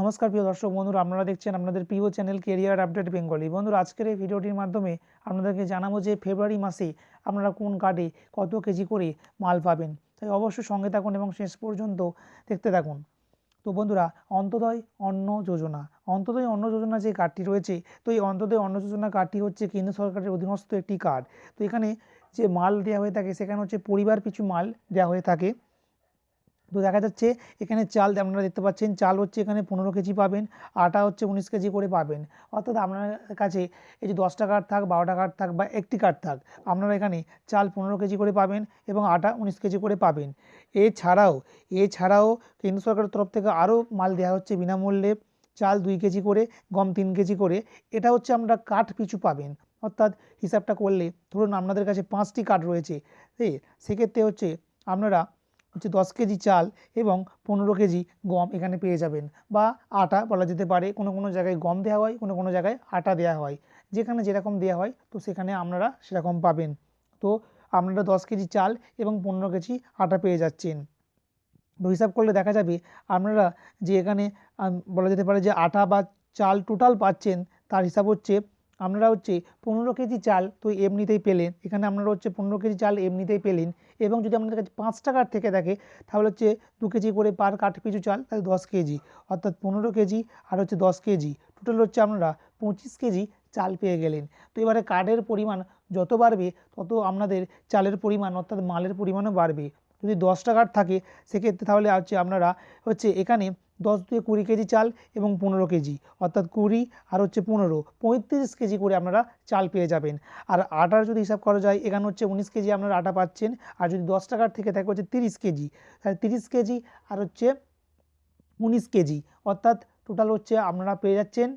নমস্কার প্রিয় দর্শক বন্ধুরা, আপনারা দেখছেন আপনাদের প্রিয় চ্যানেল কেরিয়ার আপডেট বেঙ্গলি বন্ধুরা, আজকের এই ভিডিওটির মাধ্যমে আপনাদেরকে জানাব যে ফেব্রুয়ারি মাসে আপনারা কোন কার্ডে কত কেজি করে মাল পাবেন। তাই অবশ্যই সঙ্গে থাকুন এবং শেষ পর্যন্ত দেখতে থাকুন। তো বন্ধুরা, অন্তদয় অন্ন যোজনা। অন্তদয় অন্ন যোজনা যে কার্ডটি রয়েছে, তো এই অন্তদয় অন্ন যোজনা কার্ডটি হচ্ছে কেন্দ্র সরকারের অধীনস্থ একটি কার্ড। তো এখানে যে মাল দেওয়া হয়ে থাকে, সেখানে হচ্ছে পরিবার পিছু মাল দেওয়া হয়ে থাকে। তো দেখা যাচ্ছে এখানে চাল আপনারা দেখতে পাচ্ছেন, চাল হচ্ছে এখানে পনেরো কেজি পাবেন, আটা হচ্ছে উনিশ কেজি করে পাবেন। অর্থাৎ আপনার কাছে এই যে দশটা কার্ড থাক বারোটা কার্ড থাক বা একটি কার্ড থাক, আপনারা এখানে চাল পনেরো কেজি করে পাবেন এবং আটা উনিশ কেজি করে পাবেন। এছাড়াও এছাড়াও কেন্দ্র সরকারের তরফ থেকে আরও মাল দেওয়া হচ্ছে বিনামূল্যে, চাল দুই কেজি করে, গম তিন কেজি করে, এটা হচ্ছে আমরা কাঠ পিছু পাবেন। অর্থাৎ হিসাবটা করলে, ধরুন আপনাদের কাছে পাঁচটি কাঠ রয়েছে সেক্ষেত্রে হচ্ছে আপনারা হচ্ছে দশ কেজি চাল এবং পনেরো কেজি গম এখানে পেয়ে যাবেন বা আটা বলা যেতে পারে, কোনো কোনো জায়গায় গম দেওয়া হয়, কোনো কোনো জায়গায় আটা দেওয়া হয়। যেখানে যেরকম দেওয়া হয়, তো সেখানে আপনারা সেরকম পাবেন। তো আপনারা দশ কেজি চাল এবং পনেরো কেজি আটা পেয়ে যাচ্ছেন। তো হিসাব করলে দেখা যাবে আপনারা যে এখানে বলা যেতে পারে যে আটা বা চাল টোটাল পাচ্ছেন, তার হিসাব হচ্ছে আপনারা হচ্ছে পনেরো কেজি চাল তো এমনিতেই পেলেন। এখানে আপনারা হচ্ছে পনেরো কেজি চাল এমনিতেই পেলেন এবং যদি আপনাদের কাছে পাঁচ টাকার থেকে থাকে, তাহলে হচ্ছে দু কেজি করে পার কাঠ পিছু চাল, তাহলে দশ কেজি। অর্থাৎ পনেরো কেজি আর হচ্ছে দশ কেজি। টোটাল হচ্ছে আপনারা পঁচিশ কেজি চাল পেয়ে গেলেন। তো এবারে কার্ডের পরিমাণ যত বাড়বে, তত আপনাদের চালের পরিমাণ অর্থাৎ মালের পরিমাণও বাড়বে। যদি দশ টাকার থাকে, সেক্ষেত্রে তাহলে হচ্ছে আপনারা হচ্ছে এখানে দশ দুয়ে কুড়ি কেজি চাল এবং পনেরো কেজি। অর্থাৎ কুড়ি আর হচ্ছে পনেরো, পঁয়ত্রিশ কেজি করে আপনারা চাল পেয়ে যাবেন। আর আটার যদি হিসাব করা যায়, এখানে হচ্ছে উনিশ কেজি আপনারা আটা পাচ্ছেন। আর যদি দশ টাকার থেকে থাকে হচ্ছে তিরিশ কেজি, তাহলে তিরিশ কেজি আর হচ্ছে উনিশ কেজি। অর্থাৎ টোটাল হচ্ছে আপনারা পেয়ে যাচ্ছেন,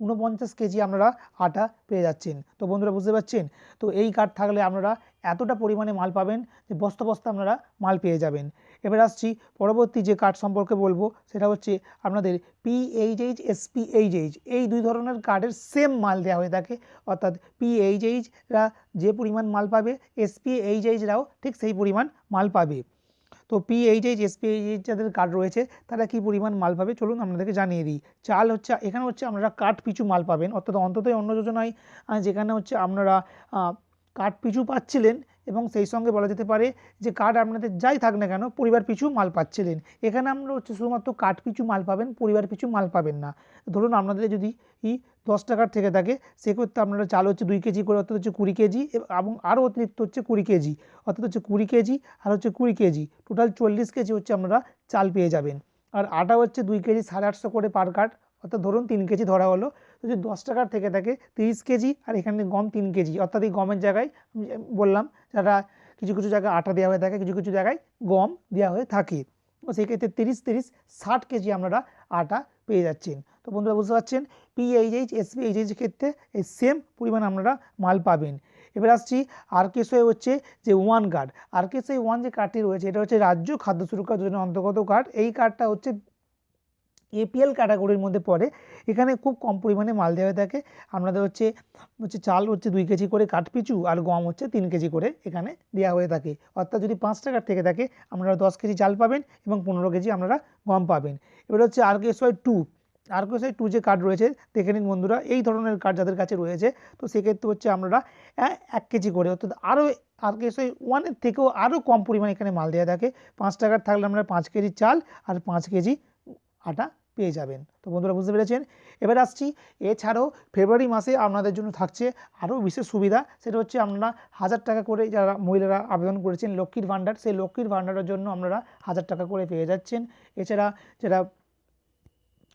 ঊনপঞ্চাশ কেজি আপনারা আটা পেয়ে যাচ্ছেন। তো বন্ধুরা, বুঝতে পারছেন? তো এই কার্ড থাকলে আপনারা এতটা পরিমাণে মাল পাবেন যে বস্তা বস্তা আপনারা মাল পেয়ে যাবেন। এবার আসছি পরবর্তী যে কার্ড সম্পর্কে বলব, সেটা হচ্ছে আপনাদের পিএইচএইচ এসপিএইচএইচ এই দুই ধরনের কার্ডের সেম মাল দেওয়া হয়ে থাকে। অর্থাৎ পিএইচএইচরা যে পরিমাণ মাল পাবে এসপিএইচএইচরাও ঠিক সেই পরিমাণ মাল পাবে। তো পিএইচএইচ এসপিএইচ যাদের কার্ড রয়েছে, তারা কী পরিমাণ মাল পাবে? চলুন আপনাদেরকে জানিয়ে দিই। চাল হচ্ছে, এখানে হচ্ছে আপনারা কাঠ পিছু মাল পাবেন। অর্থাৎ অন্ততই অন্য যোজনায় যেখানে হচ্ছে আপনারা কাঠ পিছু পাচ্ছিলেন এবং সেই সঙ্গে বলা যেতে পারে যে কার্ড আপনাদের যাই থাক না কেন, পরিবার পিছু মাল পাচ্ছিলেন। এখানে আমরা হচ্ছে শুধুমাত্র কাঠ পিছু মাল পাবেন, পরিবার পিছু মাল পাবেন না। ধরুন আপনাদের যদি ই দশ টাকার থেকে থাকে, সেক্ষেত্রে আপনারা চাল হচ্ছে দুই কেজি করে, অর্থাৎ হচ্ছে কুড়ি কেজি এবং আরও অতিরিক্ত হচ্ছে কুড়ি কেজি, অর্থাৎ হচ্ছে কুড়ি কেজি আর হচ্ছে কুড়ি কেজি। টোটাল চল্লিশ কেজি হচ্ছে আপনারা চাল পেয়ে যাবেন। আর আটা হচ্ছে দুই কেজি সাড়ে আটশো করে পার কার্ড অর্থাৎ ধরুন তিন কেজি ধরা হলো। যদি দশ টাকার থেকে থাকে তিরিশ কেজি আর এখানে গম তিন কেজি, অর্থাৎ এই গমের জায়গায় বললাম যারা কিছু কিছু জায়গায় আটা দেওয়া হয়ে থাকে, কিছু কিছু জায়গায় গম দেওয়া হয়ে থাকে। তো সেই ক্ষেত্রে তিরিশ তিরিশ ষাট কেজি আপনারা আটা পেয়ে যাচ্ছেন। তো বন্ধুরা বুঝতে পারছেন পিএইচএইচ এসপিএইচএইচ ক্ষেত্রে এই সেম পরিমাণ আপনারা মাল পাবেন। এবার আসছি আরকেএসওয়াই হচ্ছে যে ওয়ান কার্ড আরকেএসওয়াই ওয়ান যে কার্ডটি রয়েছে, এটা হচ্ছে রাজ্য খাদ্য সুরক্ষা যোজনার অন্তর্গত কার্ড এই কার্ডটা হচ্ছে এপিএল ক্যাটাগরির মধ্যে পড়ে। এখানে খুব কম পরিমাণে মাল দেওয়া থাকে। আপনাদের হচ্ছে হচ্ছে চাল হচ্ছে দুই কেজি করে কাঠপিছু আর গম হচ্ছে তিন কেজি করে এখানে দেওয়া হয়ে থাকে। অর্থাৎ যদি পাঁচ টাকার থেকে থাকে, আপনারা দশ কেজি চাল পাবেন এবং পনেরো কেজি আপনারা গম পাবেন। এবার হচ্ছে আরকেএসওয়াই টু আরকেএসওয়াই টু যে কার্ড রয়েছে, দেখে নিন বন্ধুরা, এই ধরনের কার্ড যাদের কাছে রয়েছে, তো সেক্ষেত্রে হচ্ছে আপনারা এক কেজি করে, অর্থাৎ আরও আর আরকেএসওয়াই ওয়ানের থেকেও আরও কম পরিমাণে এখানে মাল দেওয়া থাকে। পাঁচ টাকার থাকলে আমরা পাঁচ কেজি চাল আর পাঁচ কেজি আটা পেয়ে যাবেন। তো বন্ধুরা, বুঝতে পেরেছেন? এবার আসছি। এছাড়াও ফেব্রুয়ারি মাসে আপনাদের জন্য থাকছে আরও বিশেষ সুবিধা। সেটা হচ্ছে আপনারা হাজার টাকা করে যারা মহিলারা আবেদন করেছেন লক্ষ্মীর ভাণ্ডার, সেই লক্ষ্মীর ভাণ্ডারের জন্য আপনারা হাজার টাকা করে পেয়ে যাচ্ছেন। এছাড়া যারা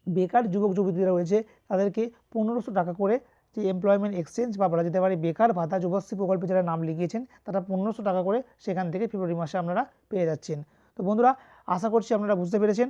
বেকার যুবক যুবতীরা রয়েছে, তাদেরকে পনেরোশো টাকা করে যে এমপ্লয়মেন্ট এক্সচেঞ্জ বা বলা যেতে পারে বেকার ভাতা যুবশ্রী প্রকল্পে যারা নাম লিখিয়েছেন, তারা পনেরোশো টাকা করে সেখান থেকে ফেব্রুয়ারি মাসে আপনারা পেয়ে যাচ্ছেন। তো বন্ধুরা, আশা করছি আপনারা বুঝতে পেরেছেন।